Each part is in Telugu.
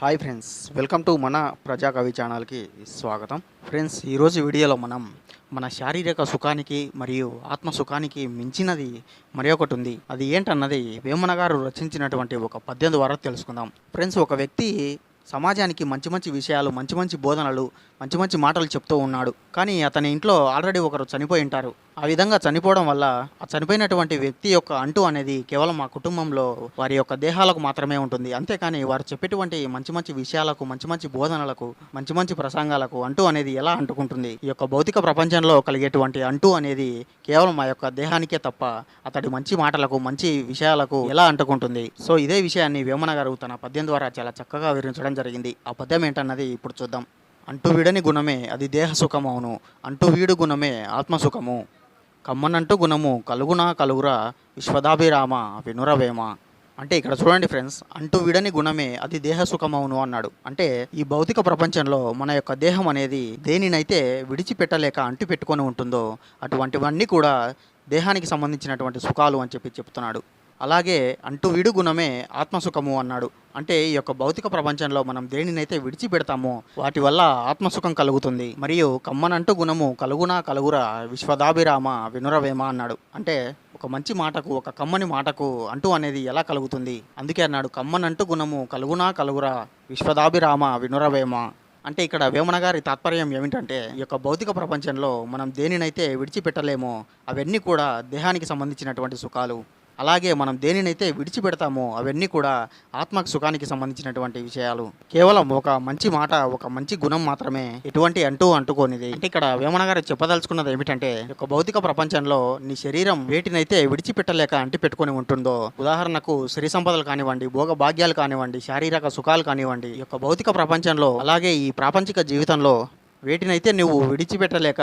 హాయ్ ఫ్రెండ్స్ వెల్కమ్ టు మన ప్రజాకవి ఛానల్కి స్వాగతం. ఫ్రెండ్స్ ఈరోజు వీడియోలో మనం మన శారీరక సుఖానికి మరియు ఆత్మ సుఖానికి మించినది మరి ఒకటి ఉంది. అది ఏంటన్నది వేమన గారు రచించినటువంటి ఒక పద్యం ద్వారా తెలుసుకుందాం. ఫ్రెండ్స్ ఒక వ్యక్తి సమాజానికి మంచి మంచి విషయాలు మంచి మంచి బోధనలు మంచి మంచి మాటలు చెప్తూ ఉన్నాడు. కానీ అతని ఇంట్లో ఆల్రెడీ ఒకరు చనిపోయి ఉంటారు. ఆ విధంగా చనిపోవడం వల్ల ఆ చనిపోయినటువంటి వ్యక్తి యొక్క అంటు అనేది కేవలం మా కుటుంబంలో వారి యొక్క దేహాలకు మాత్రమే ఉంటుంది. అంతేకాని వారు చెప్పేటువంటి మంచి మంచి విషయాలకు మంచి మంచి బోధనలకు మంచి మంచి ప్రసంగాలకు అంటు అనేది ఎలా అంటుకుంటుంది? ఈ యొక్క భౌతిక ప్రపంచంలో కలిగేటువంటి అంటు అనేది కేవలం ఆ యొక్క దేహానికే తప్ప అతడి మంచి మాటలకు మంచి విషయాలకు ఎలా అంటుకుంటుంది? సో ఇదే విషయాన్ని వేమన గారు తన పద్యం ద్వారా చాలా చక్కగా వివరించడం జరిగింది. ఆ పద్యం ఏంటన్నది ఇప్పుడు చూద్దాం. అంటూ వీడని గుణమే అది దేహ సుఖమవును అంటూ వీడు గుణమే ఆత్మసుఖము కమ్మనంటూ గుణము కలుగునా కలుగురా విశ్వదాభిరామ వినురవేమ. అంటే ఇక్కడ చూడండి ఫ్రెండ్స్ అంటూ విడని గుణమే అది దేహ సుఖమవును అన్నాడు. అంటే ఈ భౌతిక ప్రపంచంలో మన యొక్క దేహం అనేది దేనినైతే విడిచిపెట్టలేక అంటి పెట్టుకొని ఉంటుందో అటువంటివన్నీ కూడా దేహానికి సంబంధించినటువంటి సుఖాలు అని చెప్పి చెప్తున్నాడు. అలాగే అంటూ విడు గుణమే ఆత్మసుఖము అన్నాడు. అంటే ఈ యొక్క భౌతిక ప్రపంచంలో మనం దేనినైతే విడిచిపెడతామో వాటి వల్ల ఆత్మసుఖం కలుగుతుంది. మరియు కమ్మనంటూ గుణము కలుగునా కలుగురా విశ్వదాభిరామ వినురవేమ అన్నాడు. అంటే ఒక మంచి మాటకు ఒక కమ్మని మాటకు అంటూ అనేది ఎలా కలుగుతుంది? అందుకే అన్నాడు కమ్మనంటూ గుణము కలుగునా కలుగురా విశ్వదాభిరామ వినురవేమ. అంటే ఇక్కడ వేమన గారి తాత్పర్యం ఏమిటంటే ఈ యొక్క భౌతిక ప్రపంచంలో మనం దేనినైతే విడిచిపెట్టలేమో అవన్నీ కూడా దేహానికి సంబంధించినటువంటి సుఖాలు. అలాగే మనం దేనినైతే విడిచిపెడతామో అవన్నీ కూడా ఆత్మకు సుఖానికి సంబంధించినటువంటి విషయాలు. కేవలం ఒక మంచి మాట ఒక మంచి గుణం మాత్రమే ఎటువంటి అంటూ అంటుకోనిది. అంటే ఇక్కడ వేమన గారు చెప్పదలుచుకున్నది ఏమిటంటే ఒక భౌతిక ప్రపంచంలో నీ శరీరం వేటినైతే విడిచిపెట్టలేక అంటి పెట్టుకుని ఉంటుందో ఉదాహరణకు సిరి సంపదలు కానివ్వండి భోగ భాగ్యాలు కానివ్వండి శారీరక సుఖాలు కానివ్వండి ఈ యొక్క భౌతిక ప్రపంచంలో అలాగే ఈ ప్రాపంచిక జీవితంలో వేటినైతే నువ్వు విడిచిపెట్టలేక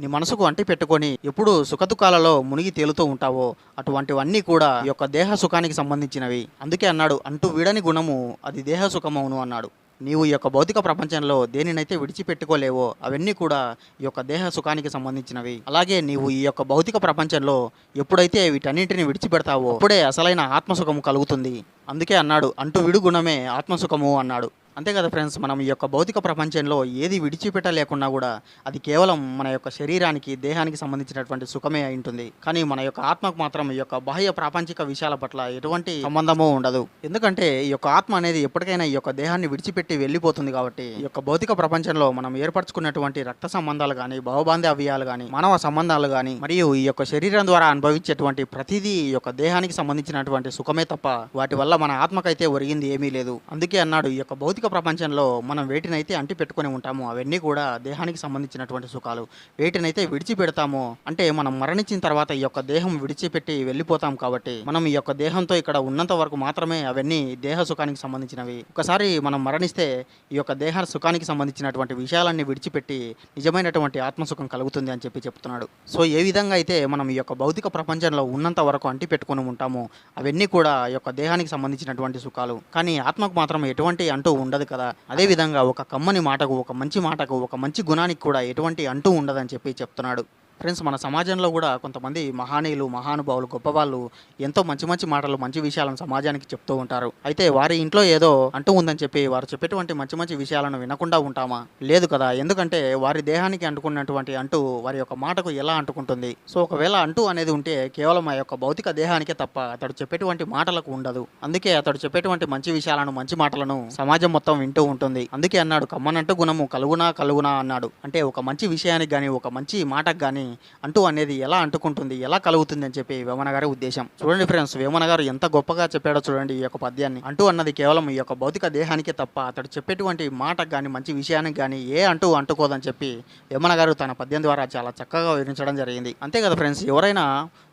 నీ మనసుకు అంటి పెట్టుకొని ఎప్పుడు సుఖదుఖాలలో మునిగి తేలుతూ ఉంటావో అటువంటివన్నీ కూడా ఈ యొక్క దేహ సుఖానికి సంబంధించినవి. అందుకే అన్నాడు అంటూ వీడని గుణము అది దేహ సుఖమవును అన్నాడు. నీవు ఈ యొక్క భౌతిక ప్రపంచంలో దేనినైతే విడిచిపెట్టుకోలేవో అవన్నీ కూడా ఈ యొక్క దేహ సుఖానికి సంబంధించినవి. అలాగే నీవు ఈ యొక్క భౌతిక ప్రపంచంలో ఎప్పుడైతే వీటన్నింటిని విడిచిపెడతావో అప్పుడే అసలైన ఆత్మసుఖము కలుగుతుంది. అందుకే అన్నాడు అంటూ విడు గుణమే ఆత్మసుఖము అన్నాడు. అంతే కదా ఫ్రెండ్స్ మనం ఈ యొక్క భౌతిక ప్రపంచంలో ఏది విడిచిపెట్టలేకున్నా కూడా అది కేవలం మన యొక్క శరీరానికి దేహానికి సంబంధించినటువంటి సుఖమే అయి ఉంటుంది. కానీ మన యొక్క ఆత్మకు మాత్రం ఈ యొక్క బాహ్య ప్రాపంచిక విషయాల పట్ల ఎటువంటి సంబంధము ఉండదు. ఎందుకంటే ఈ యొక్క ఆత్మ అనేది ఎప్పటికైనా ఈ యొక్క దేహాన్ని విడిచిపెట్టి వెళ్ళిపోతుంది కాబట్టి ఈ యొక్క భౌతిక ప్రపంచంలో మనం ఏర్పరచుకున్నటువంటి రక్త సంబంధాలు కానీ భావబాంధవ్యాలు కానీ మానవ సంబంధాలు కానీ మరియు ఈ యొక్క శరీరం ద్వారా అనుభవించేటువంటి ప్రతిదీ ఈ యొక్క దేహానికి సంబంధించినటువంటి సుఖమే తప్ప వాటి వల్ల మన ఆత్మకైతే ఒరిగింది ఏమీ లేదు. అందుకే అన్నాడు ఈ యొక్క భౌతిక ప్రపంచంలో మనం వేటినైతే అంటి పెట్టుకొని ఉంటామో అవన్నీ కూడా దేహానికి సంబంధించినటువంటి సుఖాలు. వేటినైతే విడిచిపెడతామో అంటే మనం మరణించిన తర్వాత ఈ యొక్క దేహం విడిచిపెట్టి వెళ్ళిపోతాం కాబట్టి మనం ఈ యొక్క దేహంతో ఇక్కడ ఉన్నంత వరకు మాత్రమే అవన్నీ దేహ సుఖానికి సంబంధించినవి. ఒకసారి మనం మరణిస్తే ఈ యొక్క దేహ సుఖానికి సంబంధించినటువంటి విషయాలన్నీ విడిచిపెట్టి నిజమైనటువంటి ఆత్మసుఖం కలుగుతుంది అని చెప్పి చెప్తున్నాడు. సో ఏ విధంగా అయితే మనం ఈ యొక్క భౌతిక ప్రపంచంలో ఉన్నంత వరకు అంటి పెట్టుకొని ఉంటామో అవన్నీ కూడా ఈ యొక్క దేహానికి సంబంధించినటువంటి సుఖాలు. కానీ ఆత్మకు మాత్రం ఎటువంటి అంటూ ఉండదు. కదా. అదే విధంగా ఒక కమ్మని మాటకు ఒక మంచి మాటకు ఒక మంచి గుణానికి కూడా ఎటువంటి అంటూ ఉండదని చెప్పి చెప్తున్నాడు. ఫ్రెండ్స్ మన సమాజంలో కూడా కొంతమంది మహానీయులు మహానుభావులు గొప్పవాళ్ళు ఎంతో మంచి మంచి మాటలు మంచి విషయాలను సమాజానికి చెప్తూ ఉంటారు. అయితే వారి ఇంట్లో ఏదో అంటూ ఉందని చెప్పి వారు చెప్పేటువంటి మంచి మంచి విషయాలను వినకుండా ఉంటామా? లేదు కదా. ఎందుకంటే వారి దేహానికి అంటుకున్నటువంటి అంటూ వారి యొక్క మాటకు ఎలా అంటుకుంటుంది? సో ఒకవేళ అంటూ అనేది ఉంటే కేవలం ఆ యొక్క భౌతిక దేహానికే తప్ప అతడు చెప్పేటువంటి మాటలకు ఉండదు. అందుకే అతడు చెప్పేటువంటి మంచి విషయాలను మంచి మాటలను సమాజం మొత్తం వింటూ ఉంటుంది. అందుకే అన్నాడు కమ్మనంటూ గుణము కలుగునా కలుగునా అన్నాడు. అంటే ఒక మంచి విషయానికి కానీ ఒక మంచి మాటకు కానీ అంటూ అనేది ఎలా అంటుకుంటుంది ఎలా కలుగుతుంది అని చెప్పి వేమన గారి ఉద్దేశం. చూడండి ఫ్రెండ్స్ వేమన గారు ఎంత గొప్పగా చెప్పాడో చూడండి ఈ యొక్క పద్యాన్ని. అంటూ అన్నది కేవలం ఈ యొక్క భౌతిక దేహానికి తప్ప అతడు చెప్పేటువంటి మాటకు కానీ మంచి విషయానికి కానీ ఏ అంటూ అంటుకోదని చెప్పి వేమన గారు తన పద్యం ద్వారా చాలా చక్కగా వివరించడం జరిగింది. అంతే కదా ఫ్రెండ్స్ ఎవరైనా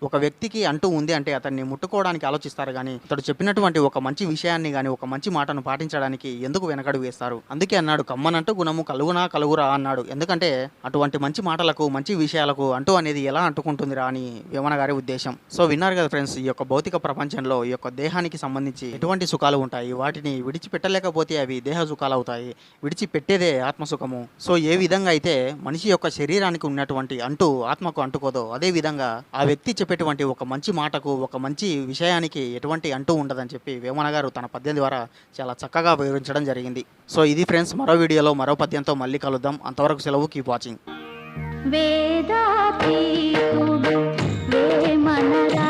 ఒక వ్యక్తికి అంటూ ఉంది అంటే అతన్ని ముట్టుకోవడానికి ఆలోచిస్తారు కానీ అతడు చెప్పినటువంటి ఒక మంచి విషయాన్ని కానీ ఒక మంచి మాటను పాటించడానికి ఎందుకు వెనకడు వేస్తారు? అందుకే అన్నాడు కమ్మనంటూ గుణము కలుగునా కలుగురా అన్నాడు. ఎందుకంటే అటువంటి మంచి మాటలకు మంచి విషయాలకు అంటూ అనేది ఎలా అంటుకుంటుందిరా అని వేమన గారి ఉద్దేశం. సో విన్నారు కదా ఫ్రెండ్స్ ఈ యొక్క భౌతిక ప్రపంచంలో ఈ యొక్క దేహానికి సంబంధించి ఎటువంటి సుఖాలు ఉంటాయి? వాటిని విడిచిపెట్టలేకపోతే అవి దేహ సుఖాలు అవుతాయి విడిచిపెట్టేదే ఆత్మసుఖము. సో ఏ విధంగా అయితే మనిషి యొక్క శరీరానికి ఉన్నటువంటి అంటూ ఆత్మకు అంటుకోదో అదే విధంగా ఆ వ్యక్తి చెప్పేటువంటి ఒక మంచి మాటకు ఒక మంచి విషయానికి ఎటువంటి అంటూ ఉండదని చెప్పి వేమన గారు తన పద్యం ద్వారా చాలా చక్కగా వివరించడం జరిగింది. సో ఇది ఫ్రెండ్స్ మరో వీడియోలో మరో పద్యంతో మళ్ళీ కలుద్దాం. అంతవరకు సెలవు కీప్ వాచింగ్. వేదాతీతుడు వేమనరా